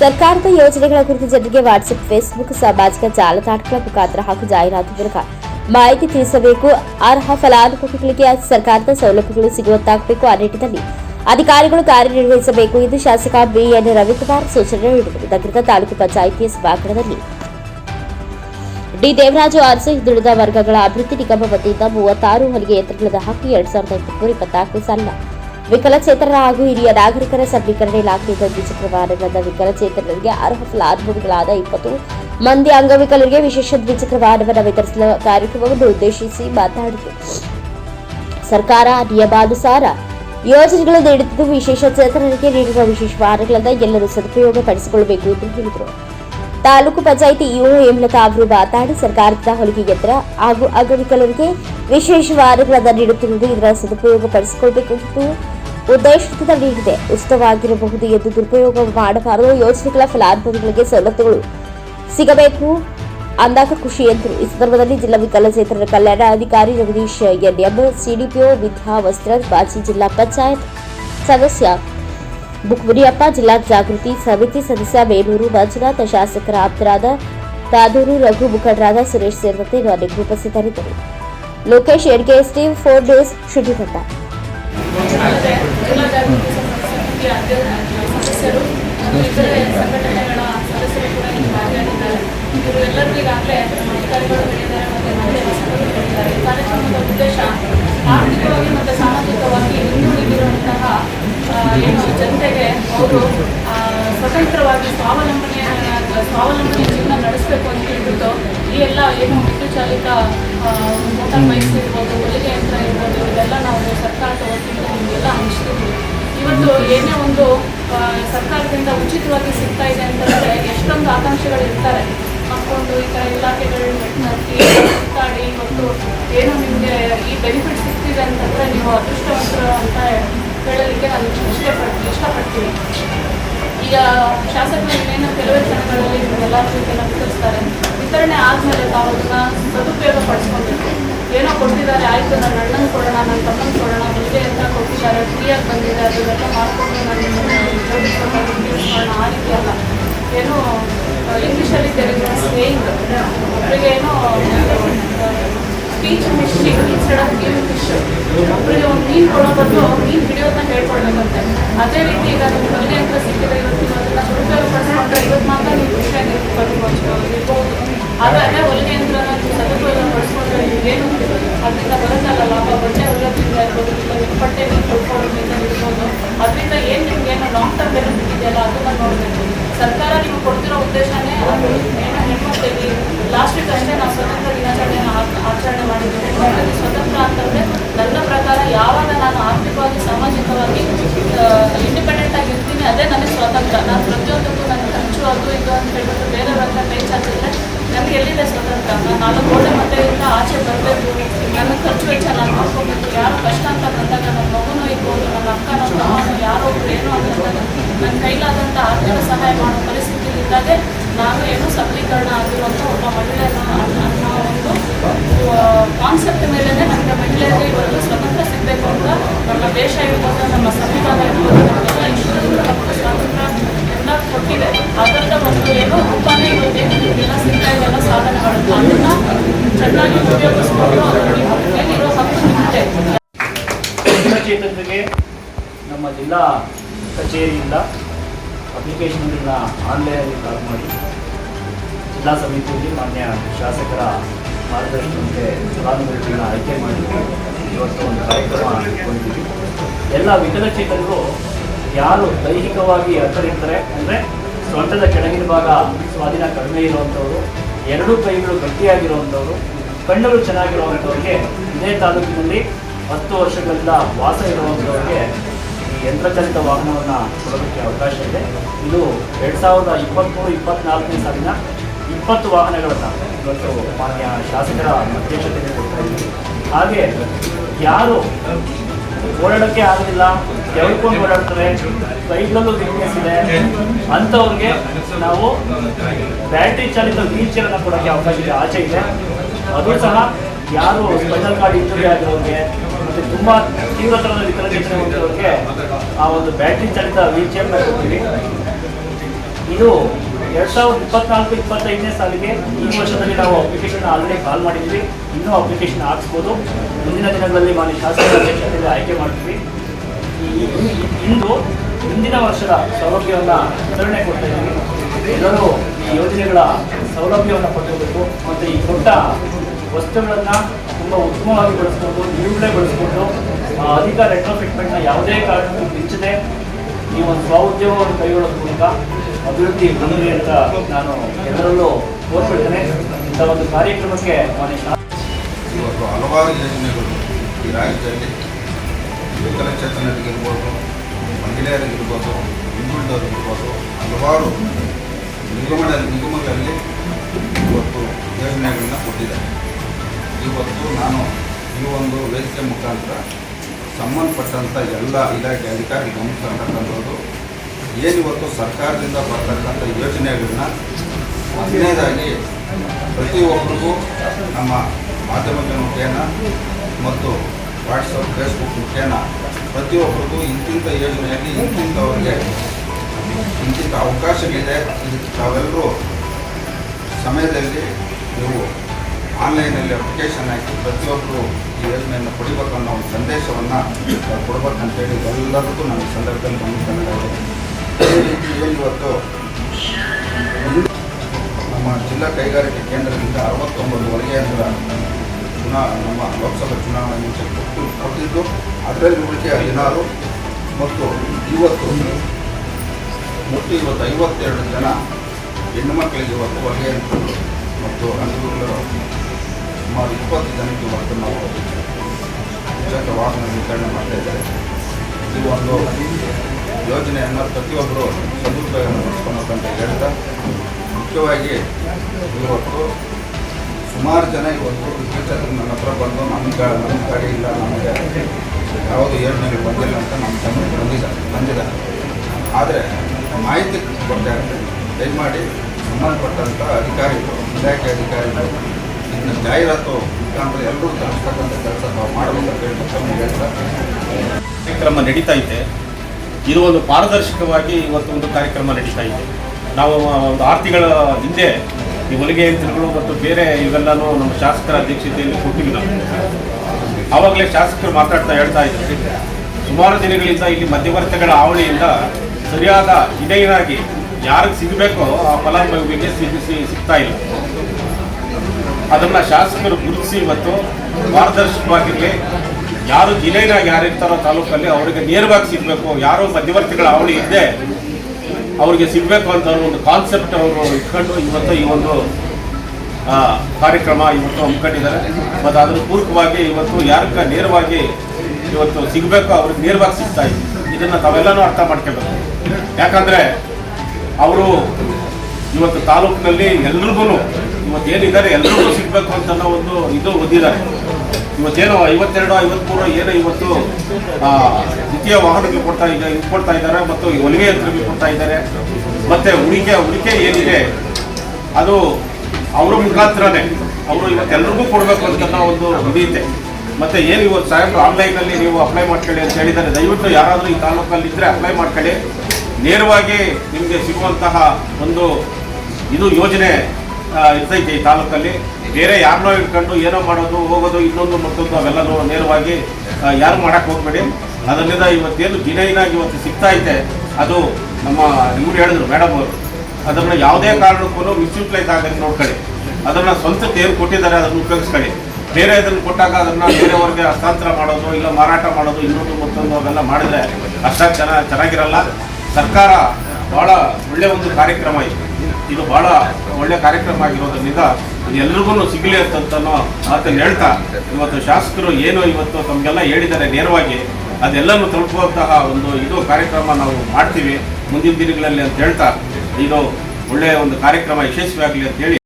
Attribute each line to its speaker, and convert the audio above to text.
Speaker 1: ಸರ್ಕಾರದ ಯೋಜನೆಗಳ ಕುರಿತು ಜನರಿಗೆ ವಾಟ್ಸ್ಆಪ್ ಫೇಸ್ಬುಕ್, ಸಾಮಾಜಿಕ ಜಾಲತಾಣಗಳ ಮುಖಾಂತರ ಹಾಗೂ ಜಾಹೀರಾತು ಮೂಲಕ ಮಾಹಿತಿ ತಿಳಿಸಬೇಕು. ಅರ್ಹ ಫಲಾನುಭವಿಗಳಿಗೆ ಸರ್ಕಾರದ ಸೌಲಭ್ಯಗಳು ಸಿಗುವಂತಾಗಬೇಕು. ಆ ನಿಟ್ಟಿನಲ್ಲಿ ಅಧಿಕಾರಿಗಳು ಕಾರ್ಯನಿರ್ವಹಿಸಬೇಕು ಎಂದು ಶಾಸಕ ಬಿಎನ್ ರವಿಕುಮಾರ್ ಸೂಚನೆ ನೀಡಿದರು. ನಗರದ ತಾಲೂಕು ಪಂಚಾಯಿತಿಯ ಸಭಾಂಗಣದಲ್ಲಿ ಡಿ. ದೇವರಾಜು ಆರ್ಸಿ ಹಿಂದುಳಿದ ವರ್ಗಗಳ ಅಭಿವೃದ್ಧಿ ನಿಗಮ ವತಿಯಿಂದ ಮೂವತ್ತಾರು ಹೊಲಿಗೆ ಯಂತ್ರಗಳನ್ನು ಹಾಕಿ ಎರಡ್ ಸಾವಿರದ ಇಪ್ಪತ್ಮೂರು ಇಪ್ಪತ್ನಾಲ್ಕನೇ ಸಾಲಿನ ವಿಕಲಚೇತನರ ಹಾಗೂ ಹಿರಿಯ ನಾಗರಿಕರ ಸಬಲೀಕರಣ ಇಲಾಖೆಯಿಂದ ದ್ವಿಚಕ್ರ ವಾಹನಗಳಾದ ವಿಕಲಚೇತನರಿಗೆ ಅರ್ಹ ಫಲಾನುಭವಿಗಳಾದ ಇಪ್ಪತ್ತು ಮಂದಿ ಅಂಗವಿಕಲರಿಗೆ ವಿಶೇಷ ದ್ವಿಚಕ್ರ ವಾಹನವನ್ನು ವಿತರಿಸಲು ಕಾರ್ಯಕ್ರಮವನ್ನು ಉದ್ದೇಶಿಸಿ ಮಾತನಾಡಿದರು. ಸರ್ಕಾರ ನಿಯಮಾನುಸಾರ ಯೋಜನೆಗಳು ನೀಡುತ್ತಿದ್ದು ವಿಶೇಷ ಚೇತನರಿಗೆ ನೀಡಿರುವ ವಿಶೇಷ ವಾಹನಗಳನ್ನು ಎಲ್ಲರೂ ಸದುಪಯೋಗ ಪಡಿಸಿಕೊಳ್ಳಬೇಕು ಎಂದು ಹೇಳಿದರು. ತಾಲೂಕು ಪಂಚಾಯಿತಿ ಇಒ ಹೇಮಲತಾ ಅವರು ಮಾತನಾಡಿ ಸರ್ಕಾರದ ಹೊಲಿಗೆ ಯಂತ್ರ ಹಾಗೂ ಅಂಗವಿಕಲರಿಗೆ ವಿಶೇಷ ವಾಹನಗಳನ್ನು ನೀಡುತ್ತಿರುವುದು ಇದರ ಸದುಪಯೋಗ ಪಡಿಸಿಕೊಳ್ಳಬೇಕು ಉದ್ದೇಶದಿಂದ ನೀಡಿದೆ ಉಚಿತವಾಗಿರಬಹುದು ಎಂದು ದುರುಪಯೋಗ ಮಾಡಬಾರದು ಯೋಜನೆಗಳ ಫಲಾನುಭವಿಗಳಿಗೆ ಸವಲತ್ತುಗಳು ಸಿಗಬೇಕು. ಅಂದಾಗ ಖುಷಿ ಎಂದರು ಈ ಸಂದರ್ಭದಲ್ಲಿ ಜಿಲ್ಲಾ ವಿಕಲಚೇತನರ ಕಲ್ಯಾಣ ಅಧಿಕಾರಿ ಜಗದೀಶ್ ಎನ್ಎಂ, ಸಿಡಿಪಿಒ ವಿದ್ಯಾ ವಸ್ತ್ರ, ಮಾಜಿ ಜಿಲ್ಲಾ ಪಂಚಾಯತ್ ಸದಸ್ಯ ಬುಕ್ಮುನಿಯಪ್ಪ ಜಿಲ್ಲಾ ಜಾಗೃತಿ ಸಮಿತಿ ಸದಸ್ಯ ಬೇಲೂರು ಮಂಜುನಾಥ, ಶಾಸಕರ ಆಪ್ತರಾದ ತಾದೂರು ರಘು ಮುಖಂಡರಾದ ಸುರೇಶ್ ಸೇರಿದಂತೆ ಅನೇಕರು ಉಪಸ್ಥಿತರಿದ್ದರು. ಲೋಕೇಶ್ ಎಡ್ಗೆ ಸ್ಟೀವ್ ಫೋರ್ ನ್ಯೂಸ್ ಶಿಡ್ಲಘಟ್ಟ
Speaker 2: ಸದಸ್ಯರು ಇತರೆ ಸಂಘಟನೆಗಳ ಸದಸ್ಯರು ಕೂಡ ಇಲ್ಲಿ ಭಾಗಿಯಾಗಿದ್ದಾರೆ ಇವರು ಎಲ್ಲರಿಗೂ ಈಗಾಗಲೇ ಅಧಿಕಾರಿಗಳು ಹೇಳಿದ್ದಾರೆ ಮತ್ತು ಮಹಿಳೆಯ ಹೇಳಿದ್ದಾರೆ ಈ ಕಾರ್ಯಕ್ರಮದ ಉದ್ದೇಶ ಆರ್ಥಿಕವಾಗಿ ಮತ್ತು ಸಾಮಾಜಿಕವಾಗಿ ಹಿಂದುಳಿದಿರುವಂತಹ ಜನತೆಗೆ ಅವರು ಸ್ವತಂತ್ರವಾಗಿ ಸ್ವಾವಲಂಬನೆಯ ಸ್ವಾವಲಂಬನೆ ಅಂತ ಹೇಳ್ಬಿಟ್ಟು ಈ ಎಲ್ಲ ಏನು ವಿದ್ಯುತ್ ಚಾಲಿತ ಆ, ಮೋಟಾರ್ ಬೈಕ್ಸ್ ಇರ್ಬೋದು ಹೊಲಿಗೆ ಯಂತ್ರ ಇರ್ಬೋದು ಇದೆಲ್ಲ ನಾವು ಸರ್ಕಾರದ ವತಿಯಿಂದ ನಿಮಗೆಲ್ಲ ಹಂಚ್ತಿದ್ವಿ ಇವತ್ತು ಏನೇ ಒಂದು ಸರ್ಕಾರದಿಂದ ಉಚಿತವಾಗಿ ಸಿಗ್ತಾ ಇದೆ ಅಂತಂದರೆ ಎಷ್ಟೊಂದು ಆಕಾಂಕ್ಷೆಗಳು ಇರ್ತಾರೆ. ಮಕ್ಕೊಂಡು ಈ ಥರ ಇಲಾಖೆಗಳು ಮೆಟ್ಟಿ ಸುತ್ತಾಡಿ ಇವತ್ತು ಏನು ನಿಮಗೆ ಈ ಬೆನಿಫಿಟ್ ಸಿಗ್ತಿದೆ ಅಂತಂದರೆ ನೀವು ಅದೃಷ್ಟವಂತರು ಅಂತ ಹೇಳಲಿಕ್ಕೆ ನಾನು ಇಷ್ಟಪಡ್ತೀನಿ ಇಷ್ಟಪಡ್ತೀನಿ. ಈಗ ಶಾಸಕರು ಕೆಲವೇ ಕ್ಷಣಗಳಲ್ಲಿ ಎಲ್ಲ ರೀತಿಯನ್ನ ವಿತರಿಸ್ತಾರೆ. ವಿತರಣೆ ಆದಮೇಲೆ ತಾವು ಅದನ್ನ ಸದುಪಯೋಗ ಪಡಿಸ್ಕೊಬೇಕು. ಏನೋ ಕೊಟ್ಟಿದ್ದಾರೆ ಆಯಿತು, ನನ್ನ ಅಣ್ಣನ ಕೊಡೋಣ, ನನ್ನ ತಮ್ಮನ ಕೊಡೋಣ ಮುಂದೆ ಅಂತ ಕೊಟ್ಟಿದ್ದಾರೆ ಫ್ರೀಯಾಗಿ ಬಂದಿದೆ ಅದನ್ನೆಲ್ಲ ಮಾಡಿಕೊಂಡು ನಾನು ಜೋಡಿಸ್ಕೊಂಡು ಆ ರೀತಿ ಅಲ್ಲ. ಏನೋ ಇಂಗ್ಲೀಷಲ್ಲಿ ತೆರೆದ ಸ್ನೇಹಿತ ಒಬ್ಬರಿಗೆ ಏನೋ speech fish instead of give fish ಒಬ್ಬರಿಗೆ ಒಂದು ಮೀನು ಕೊಡೋ ಬದಲು ಮೀನು ಹಿಡಿಯೋದನ್ನ ಹೇಳ್ಕೊಡ್ಬೇಕಂತೆ. ಅದೇ ರೀತಿ ಈಗ ನಿಮ್ಗೆ ಮನೆ ಅಂತ ಸಿಕ್ಕಿದ್ರೆ ಇವತ್ತು ನೀವು ಸದುಪಯೋಗ ಪಡಿಸ್ಕೊಂಡ್ರೆ ಇವತ್ತು ಮಾತ್ರ ನೀವು ಖುಷಿ ಆದರೆ ಅದೇ ಹೊಲಿಗೆ ಯಂತ್ರನ ನೀವು ಸದುಪಯೋಗ ಪಡಿಸ್ಕೊಂಡ್ರೆ ನಿಮಗೇನು ಅದರಿಂದ ಬರುತ್ತಲ್ಲ ಲಾಭ? ಬಟ್ಟೆ ಹೊಲಿಯೋದ್ರಿಂದ ಇರ್ಬೋದು ನಿಮ್ಮ ಬಟ್ಟೆ ನೀವು ಕೊಡ್ಕೊಳ್ಳೋದ್ರಿಂದ ಇರ್ಬೋದು ಅದರಿಂದ ಏನು ನಿಮ್ಗೇನು ಲಾಂಗ್ ಟರ್ಮ್ ಬೆನಿಫಿಟ್ ಇದೆಯಲ್ಲ ಅದನ್ನ ನೋಡಬೇಕು. ಸರ್ಕಾರ ನಿಮ್ಗೆ ಕೊಡ್ತಿರೋ ಉದ್ದೇಶನೇ ಅದು. ಏನೋ ಹೆಣ್ಮಕ್ಳಿಗೆ ಲಾಸ್ಟ್ ವೀಕ್ ಅಷ್ಟೇ ನಾವು ಸ್ವತಂತ್ರ ದಿನಾಚರಣೆಯನ್ನು ಆಚರಣೆ ಮಾಡಿದ್ವಿ. ಹೆಣ್ಮಕ್ಳಿಗೆ ಸ್ವತಂತ್ರ ಅಂತಂದರೆ ನನ್ನ ಪ್ರಕಾರ ಯಾವಾಗ ನಾನು ಆರ್ಥಿಕವಾಗಿ, ಸಾಮಾಜಿಕವಾಗಿ ಇಂಡಿಪೆಂಡೆಂಟ್ ಆಗಿ ಇರ್ತೀನಿ, ಅದೇ ನನಗೆ ಸ್ವಾತಂತ್ರ್ಯ. ನಾನು ಪ್ರತಿಯೊಂದಕ್ಕೂ ನನ್ನ ಖರ್ಚು ಅದು ಇದು ಅಂತ ಹೇಳ್ಬಿಟ್ಟು ಬೇರೆಯವ್ರ ಕೈ ಚಾಚಿದ್ರೆ ನನಗೆ ಎಲ್ಲಿದೆ ಸ್ವತಂತ್ರ ನಾನು ನಾಲ್ಕು ಗೋಡೆ ಮಧ್ಯದಿಂದ ಆಚೆ ಬರಬೇಕು. ನನ್ನ ಖರ್ಚು ವೆಚ್ಚ ನಾನು ನೋಡ್ಕೋಬೇಕು ಯಾರು ಕಷ್ಟ ಅಂತ ಬಂದಾಗ ನನ್ನ ಮಗುನೂ ಇರ್ಬೋದು ನನ್ನ ಅಕ್ಕ ನನ್ನ ತಮ್ಮನೋ ಯಾರೋ ಒಬ್ರು ಏನು ಅಂತಂದಾಗ ನನ್ನ ಕೈಲಾದಂಥ ಆರ್ಥಿಕ ಸಹಾಯ ಮಾಡೋ ಪರಿಸ್ಥಿತಿ ಇದ್ದಾಗೆ ನಾನು ಏನು ಸಬಲೀಕರಣ ಆಗಿರುವಂಥ ಒಬ್ಬ ಮಹಿಳೆ ಅನ್ನೋ ಅನ್ನೋ ಒಂದು ಕಾನ್ಸೆಪ್ಟ್ ಮೇಲೇ ನಮಗೆ ಮಹಿಳೆಯರಿಗೆ ಇವತ್ತು ಸ್ವತಂತ್ರ ಸಿಗಬೇಕು ಅಂತ ನಮ್ಮ ದೇಶ ಇರ್ಬೋದು ನಮ್ಮ ಸಂವಿಧಾನ ಇರ್ಬೋದು ನಮಗೆಲ್ಲ ಇಷ್ಟು ಹಕ್ಕು ಸ್ವಾತಂತ್ರ್ಯ ಎಲ್ಲ ಕೊಟ್ಟಿದೆ ಅದರಿಂದ ಒಂದು ಏನೋ ರೂಪಾನೇ ಇವತ್ತೇನು ನಿಮಗೆಲ್ಲ ಸಿಗ್ತಾ ಇದೆಲ್ಲ ಸಾಧನೆಗಳು ಅದನ್ನ ಚೆನ್ನಾಗಿ ಉಪಯೋಗಿಸ್ಕೊಂಡು ಅದರ ಮೇಲಿರೋ ಹಕ್ಕು ನಿಮ್ಮದೇ
Speaker 3: ಚೇತನರಿಗೆ ನಮ್ಮ ಜಿಲ್ಲಾ ಕಚೇರಿಯಿಂದ ಅಪ್ಲಿಕೇಶನ್ಗಳನ್ನ ಆನ್ಲೈನಲ್ಲಿ ಕಾಲ್ ಮಾಡಿ ಜಿಲ್ಲಾ ಸಮಿತಿಯಲ್ಲಿ ಮಾನ್ಯ ಶಾಸಕರ ಮಾರ್ಗದರ್ಶನಕ್ಕೆ ಫಲಾನುಭವಿಗಳನ್ನ ಆಯ್ಕೆ ಮಾಡಿ ಇವತ್ತು ಒಂದು ಕಾರ್ಯಕ್ರಮ ಹೊಂದಿದ್ದೀವಿ ಎಲ್ಲ ವಿಕಲಚೇತನರು ಯಾರು ದೈಹಿಕವಾಗಿ ಅರ್ಥರಿರ್ತಾರೆ ಅಂದರೆ ಸ್ವಂತದ ಕೆಳಗಿನ ಭಾಗ ಸ್ವಾಧೀನ ಕಡಿಮೆ ಇರುವಂಥವ್ರು ಎರಡೂ ಕೈಗಳು ಗಟ್ಟಿಯಾಗಿರುವಂಥವ್ರು ಕಣ್ಣುಗಳು ಚೆನ್ನಾಗಿರುವಂಥವ್ರಿಗೆ ಇದೇ ತಾಲೂಕಿನಲ್ಲಿ ಹತ್ತು ವರ್ಷಗಳಿಂದ ವಾಸ ಇರುವಂಥವ್ರಿಗೆ ಈ ಯಂತ್ರಚಾಲಿತ ವಾಹನವನ್ನು ಕೊಡೋದಕ್ಕೆ ಅವಕಾಶ ಇದೆ. ಇದು ಎರಡು ಸಾವಿರದ ಇಪ್ಪತ್ತ್ಮೂರು ಇಪ್ಪತ್ತ್ನಾಲ್ಕನೇ ಸಾಲಿನ ಇಪ್ಪತ್ತು ವಾಹನಗಳನ್ನು ಇವತ್ತು ಮಾನ್ಯ ಶಾಸಕರ ಅಧ್ಯಕ್ಷತೆಯಲ್ಲಿ ಕೊಡ್ತಾ ಇದ್ದೀವಿ. ಹಾಗೆ ಯಾರು ಓಡಾಡೋಕ್ಕೆ ಆಗಲಿಲ್ಲ ಎಳ್ಕೊಂಡು ಓಡಾಡ್ತಾರೆ ಸೈಡ್ನಲ್ಲೂ ವೀಕ್ನೆಸ್ ಇದೆ, ಅಂಥವ್ರಿಗೆ ನಾವು ಬ್ಯಾಟ್ರಿ ಚಾಲಿತ ವೀಲ್ ಚೇರನ್ನು ಕೊಡೋಕ್ಕೆ ಅವಕಾಶ ಇದೆ, ಆಚೆ ಇದೆ. ಅದು ಸಹ ಯಾರು ಸ್ಪೆಷಲ್ ಕಾರ್ಡ್ ಇಂಜುರಿ ಆಗಿರೋರಿಗೆ ಮತ್ತು ತುಂಬ ತೀವ್ರತರದ ವಿಕಲಚೇತನ ಹೊಂದಿರೋರಿಗೆ ಆ ಒಂದು ಬ್ಯಾಟ್ರಿ ಚಾಲಿತ ವೀಲ್ ಚೇರ್ ಇದು ಎರಡ್ ಸಾವಿರದ ಇಪ್ಪತ್ನಾಲ್ಕು, ಇಪ್ಪತ್ತೈದನೇ ಸಾಲಿಗೆ ಈ ವರ್ಷದಲ್ಲಿ ನಾವು ಅಪ್ಲಿಕೇಶನ್ ಆಲ್ರೆಡಿ ಕಾಲ್ ಮಾಡಿದ್ವಿ. ಇನ್ನೂ ಅಪ್ಲಿಕೇಶನ್ ಹಾಕ್ಸ್ಬೋದು. ಮುಂದಿನ ದಿನಗಳಲ್ಲಿ ಮಾನ್ಯ ಶಾಸಕ ಅಧ್ಯಕ್ಷತೆಯಲ್ಲಿ ಆಯ್ಕೆ ಮಾಡ್ತೀವಿ. ಇಂದು ಮುಂದಿನ ವರ್ಷದ ಸೌಲಭ್ಯವನ್ನು ವಿತರಣೆ ಕೊಡ್ತಾ ಇದ್ದೀವಿ. ಎಲ್ಲರೂ ಈ ಯೋಜನೆಗಳ ಸೌಲಭ್ಯವನ್ನು ಪಡ್ಕೋಬೇಕು. ಮತ್ತು ಈ ದೊಡ್ಡ ವಸ್ತುಗಳನ್ನು ತುಂಬ ಉತ್ತಮವಾಗಿ ಬಳಸ್ಕೊಂಡು ಈರುಳ್ಳೆ ಬಳಸ್ಕೊಂಡು ಆ, ಅಧಿಕ ರೆಟ್ರೋಫಿಟ್ಮೆಂಟ್ನ ಯಾವುದೇ ಕಾರಣಕ್ಕೂ ಮಿಂಚದೆ ಈ ಒಂದು ಸ್ವಉದ್ಯೋಗವನ್ನು ಕೈಗೊಳ್ಳೋದ್ರ ಮೂಲಕ ಅಭಿವೃದ್ಧಿ ಬಂದಿದೆ ಅಂತ ನಾನು ಎಲ್ಲರಲ್ಲೂ ಕೋರ್ಪಡ್ತೇನೆ ಇಂಥ ಒಂದು ಕಾರ್ಯಕ್ರಮಕ್ಕೆ ಶಾ-
Speaker 4: ಇವತ್ತು ಹಲವಾರು ಯೋಜನೆಗಳು ಈ ರಾಜ್ಯದಲ್ಲಿ ವಿಕಲಚೇತನರಿಗಿರ್ಬೋದು ಮಹಿಳೆಯರಿಗಿರ್ಬೋದು ಹಿಂದುಳಿದವರಿಗಿರ್ಬೋದು ಹಲವಾರು ನಿಗಮದ ನಿಗಮಗಳಲ್ಲಿ ಇವತ್ತು ಯೋಜನೆಗಳನ್ನ ಕೊಟ್ಟಿದ್ದಾರೆ. ಇವತ್ತು ನಾನು ಈ ಒಂದು ವೇದಿಕೆ ಮುಖಾಂತರ ಸಂಬಂಧಪಟ್ಟಂಥ ಎಲ್ಲ ಇಲಾಖೆ ಅಧಿಕಾರಿ ಗಮನಿಸ್ತಕ್ಕಂಥದ್ದು ಏನಿವತ್ತು ಸರ್ಕಾರದಿಂದ ಬರ್ತಕ್ಕಂಥ ಯೋಜನೆಗಳನ್ನ ಮೊದಲನೇದಾಗಿ ಪ್ರತಿಯೊಬ್ಬರಿಗೂ ನಮ್ಮ ಮಾಧ್ಯಮದ ಮುಖೇನ ಮತ್ತು ವಾಟ್ಸಪ್ ಫೇಸ್ಬುಕ್ ಮುಖೇನ ಪ್ರತಿಯೊಬ್ಬರಿಗೂ ಇಂತಿಂಥ ಯೋಜನೆಯಲ್ಲಿ ಇಂತಿಂಥವ್ರಿಗೆ ಇಂತಿಂಥ ಅವಕಾಶಗಳಿದೆ. ಇದಕ್ಕೆ ತಾವೆಲ್ಲರೂ ಸಮಯದಲ್ಲಿ ನೀವು ಆನ್ಲೈನಲ್ಲಿ ಅಪ್ಲಿಕೇಶನ್ ಹಾಕಿ ಪ್ರತಿಯೊಬ್ಬರು ಈ ಯೋಜನೆಯನ್ನು ಪಡಿಬೇಕು ಅನ್ನೋ ಒಂದು ಸಂದೇಶವನ್ನು ಕೊಡ್ಬೇಕಂತೇಳಿ ಎಲ್ಲರಿಗೂ ನಮ್ಮ ಸಂದರ್ಭದಲ್ಲಿ ರೀತಿ ಇವತ್ತು ನಮ್ಮ ಜಿಲ್ಲಾ ಕೈಗಾರಿಕೆ ಕೇಂದ್ರದಿಂದ ಅರವತ್ತೊಂಬತ್ತು ವಲಯಗಳ ಚುನಾ, ನಮ್ಮ ಲೋಕಸಭಾ ಚುನಾವಣೆ ಮುಂಚೆ ಕೊಟ್ಟು ಕೊಟ್ಟಿದ್ದು. ಅದರಲ್ಲಿ ಉಳಿಕೆ ಹದಿನಾರು ಮತ್ತು ಇವತ್ತು ಮತ್ತು ಇವತ್ತು ಐವತ್ತೆರಡು ಜನ ಹೆಣ್ಣು ಮಕ್ಕಳಿಗೆ ಇವತ್ತು ಅಂತ ಮತ್ತು ಅಂಗಡಿಗಳು ಸುಮಾರು ಇಪ್ಪತ್ತು ಜನಕ್ಕೆ ಇವತ್ತು ನಾವು ದ್ವಿಚಕ್ರ ವಾಹನ ವಿತರಣೆ ಮಾಡ್ತಾ ಇದ್ದಾರೆ ಈ ಒಂದು ಯೋಜನೆಯನ್ನು ಪ್ರತಿಯೊಬ್ಬರು ಸದುಪಯೋಗ ಪಡಿಸ್ಕೊಳ್ಬೇಕಂತ ಹೇಳ್ತಾ, ಮುಖ್ಯವಾಗಿ ಇವತ್ತು ಸುಮಾರು ಜನ ಇವತ್ತು ದ್ವಿಚಕ್ರ ನನ್ನ ಹತ್ರ ಬಂದು ನಮ್ಮ ಗ ನಮ್ಮ ಗಾಡಿ ಇಲ್ಲ, ನಮಗೆ ಯಾವುದು ಯೋಜನೆಗೆ ಬಂದಿಲ್ಲ ಅಂತ ನಮ್ಮ ತಂದೆ ಬಂದಿದ್ದಾರೆ ಬಂದಿದ್ದಾರೆ. ಆದರೆ ಮಾಹಿತಿ ಕೊಡ್ತಾ ಇರ್ತೀವಿ ದಯಮಾಡಿ ಸಂಬಂಧಪಟ್ಟಂಥ ಅಧಿಕಾರಿಗಳು, ಇಲಾಖೆ ಅಧಿಕಾರಿಗಳು ಇದನ್ನ ಜಾಹೀರಾತು ಎಲ್ಲರೂ ಕೆಲಸ ನಾವು ಮಾಡಬೇಕಂತ
Speaker 5: ಕಾರ್ಯಕ್ರಮ ನಡೀತಾ ಇದೆ. ಇದು ಒಂದು ಪಾರದರ್ಶಕವಾಗಿ ಇವತ್ತು ಒಂದು ಕಾರ್ಯಕ್ರಮ ನಡೀತಾ ಇದೆ. ನಾವು ಒಂದು ಆರು ತಿಂಗಳ ಹಿಂದೆ ಈ ಹೊಲಿಗೆ ಯಂತ್ರಗಳು ಮತ್ತು ಬೇರೆ ಇವೆಲ್ಲನೂ ನಮ್ಮ ಶಾಸಕರ ಅಧ್ಯಕ್ಷತೆಯಲ್ಲಿ ಕೊಟ್ಟಿವಿ ನಾವು. ಆವಾಗಲೇ ಶಾಸಕರು ಮಾತಾಡ್ತಾ ಹೇಳ್ತಾ ಇದ್ರು. ಸುಮಾರು ದಿನಗಳಿಂದ ಇಲ್ಲಿ ಮಧ್ಯವರ್ತಿಗಳ ಹಾವಳಿಯಿಂದ ಸರಿಯಾದ ಇಡೈನಾಗಿ ಯಾರಿಗೆ ಸಿಗಬೇಕೋ ಆ ಫಲಾನುಭವಿಗೆ ಸಿಗ್ ಸಿಗ್ತಾ ಇಲ್ಲ. ಅದನ್ನ ಶಾಸಕರು ಗುರುತಿಸಿ ಇವತ್ತು ಪಾರದರ್ಶಕವಾಗಿರಲಿ, ಯಾರು ಜಿಲ್ಲೆನಾಗ ಯಾರಿರ್ತಾರೋ ತಾಲೂಕಲ್ಲಿ ಅವರಿಗೆ ನೇರವಾಗಿ ಸಿಗಬೇಕು. ಯಾರೋ ಮಧ್ಯವರ್ತಿಗಳ ಅವಳಿ ಇದ್ದೆ ಅವರಿಗೆ ಸಿಗಬೇಕು ಅಂತ ಒಂದು ಕಾನ್ಸೆಪ್ಟ್ ಅವರು ಇಟ್ಕೊಂಡು ಇವತ್ತು ಈ ಒಂದು ಕಾರ್ಯಕ್ರಮ ಇವತ್ತು ಹಮ್ಮಿಕೊಂಡಿದ್ದಾರೆ. ಮತ್ತು ಅದ್ರ ಪೂರ್ವಕವಾಗಿ ಇವತ್ತು ಯಾರಕ್ಕ ನೇರವಾಗಿ ಇವತ್ತು ಸಿಗಬೇಕು ಅವ್ರಿಗೆ ನೇರವಾಗಿ ಸಿಗ್ತಾ ಇದೆ. ಇದನ್ನು ತಾವೆಲ್ಲನೂ ಅರ್ಥ ಮಾಡ್ಕೋಬೇಕು. ಯಾಕಂದರೆ ಅವರು ಇವತ್ತು ತಾಲೂಕಿನಲ್ಲಿ ಎಲ್ರಿಗೂ ಇವತ್ತು ಎಲ್ಲರಿಗೂ ಸಿಗಬೇಕು ಅಂತ ಒಂದು ಇದು ಹೊಂದಿದ್ದಾರೆ ಇವತ್ತೇನೋ ಐವತ್ತೆರಡು, ಐವತ್ಮೂರು, ಏನೋ ಇವತ್ತು ದ್ವಿತೀಯ ವಾಹನಕ್ಕೆ ಕೊಡ್ತಾ ಇದ್ದಾರೆ ಇದು ಕೊಡ್ತಾ ಇದ್ದಾರೆ ಮತ್ತು ಹೊಲಿಗೆ ಯಂತ್ರಕ್ಕೆ ಕೊಡ್ತಾ ಇದ್ದಾರೆ. ಮತ್ತೆ ಉಳಿಕೆ ಉಳಿಕೆ ಏನಿದೆ, ಅದು ಅವರ ಮುಖಾಂತರನೇ, ಅವರು ಇವತ್ತೆಲ್ರಿಗೂ ಕೊಡಬೇಕು ಅಂತ ಒಂದು ಇದಿದೆ ಮತ್ತೆ ಏನು ಇವತ್ತು ಸಾಯಂಕಾಲ ಆನ್ಲೈನಲ್ಲಿ ನೀವು ಅಪ್ಲೈ ಮಾಡ್ಕೊಳ್ಳಿ ಅಂತ ಹೇಳಿದ್ದಾರೆ. ದಯವಿಟ್ಟು ಯಾರಾದರೂ ಈ ತಾಲೂಕಲ್ಲಿ ಇದ್ದರೆ ಅಪ್ಲೈ ಮಾಡ್ಕೊಳ್ಳಿ. ನೇರವಾಗಿ ನಿಮಗೆ ಸಿಗುವಂತಹ ಒಂದು ಇದು ಯೋಜನೆ ಇರ್ತೈತೆ ಈ ತಾಲೂಕಲ್ಲಿ. ಬೇರೆ ಯಾರನ್ನೋ ಇಟ್ಕೊಂಡು ಏನೋ ಮಾಡೋದು, ಹೋಗೋದು, ಇನ್ನೊಂದು, ಮತ್ತೊಂದು, ಅವೆಲ್ಲನೂ ನೇರವಾಗಿ ಯಾರು ಮಾಡಕ್ಕೆ ಹೋಗ್ಬೇಡಿ. ಅದರಿಂದ ಇವತ್ತೇನು ದಿನೈನಾಗಿ ಇವತ್ತು ಸಿಗ್ತಾ ಐತೆ. ಅದು ನಮ್ಮ ಇವ್ರು ಹೇಳಿದ್ರು ಮೇಡಮ್ ಅವರು. ಅದನ್ನು ಯಾವುದೇ ಕಾರಣಕ್ಕೂ ಮಿಸ್ಯೂಟಿಲೈಸ್ ಆಗಂಗೆ ನೋಡ್ಕೊಳ್ಳಿ. ಅದನ್ನು ಸ್ವಂತ ಏನು ಕೊಟ್ಟಿದ್ದಾರೆ, ಅದನ್ನು ಉಪಯೋಗಿಸ್ಕೊಳ್ಳಿ. ಬೇರೆ ಇದನ್ನು ಕೊಟ್ಟಾಗ ಅದನ್ನು ಬೇರೆಯವ್ರಿಗೆ ಹಸ್ತಾಂತರ ಮಾಡೋದು, ಇಲ್ಲ ಮಾರಾಟ ಮಾಡೋದು, ಇನ್ನೊಂದು, ಮತ್ತೊಂದು, ಅವೆಲ್ಲ ಮಾಡಿದರೆ ಅಷ್ಟಾಗಿ ಚೆನ್ನಾಗಿ ಚೆನ್ನಾಗಿರಲ್ಲ. ಸರ್ಕಾರ ಭಾಳ ಒಳ್ಳೆಯ ಒಂದು ಕಾರ್ಯಕ್ರಮ ಇದು. ಇದು ಬಹಳ ಒಳ್ಳೆ ಕಾರ್ಯಕ್ರಮ ಆಗಿರೋದ್ರಿಂದ ಇದು ಎಲ್ರಿಗೂ ಸಿಗಲಿ ಅಂತನೋ ಮಾತನ್ನು ಹೇಳ್ತಾ, ಇವತ್ತು ಶಾಸಕರು ಏನು ಇವತ್ತು ತಮಗೆಲ್ಲ ಹೇಳಿದ್ದಾರೆ ನೇರವಾಗಿ, ಅದೆಲ್ಲನೂ ತಲುಪುವಂತಹ ಒಂದು ಇದು ಕಾರ್ಯಕ್ರಮ ನಾವು ಮಾಡ್ತೀವಿ ಮುಂದಿನ ದಿನಗಳಲ್ಲಿ ಅಂತ ಹೇಳ್ತಾ, ಇದು ಒಳ್ಳೆಯ ಒಂದು ಕಾರ್ಯಕ್ರಮ ಯಶಸ್ವಿಯಾಗಲಿ ಅಂತ ಹೇಳಿ.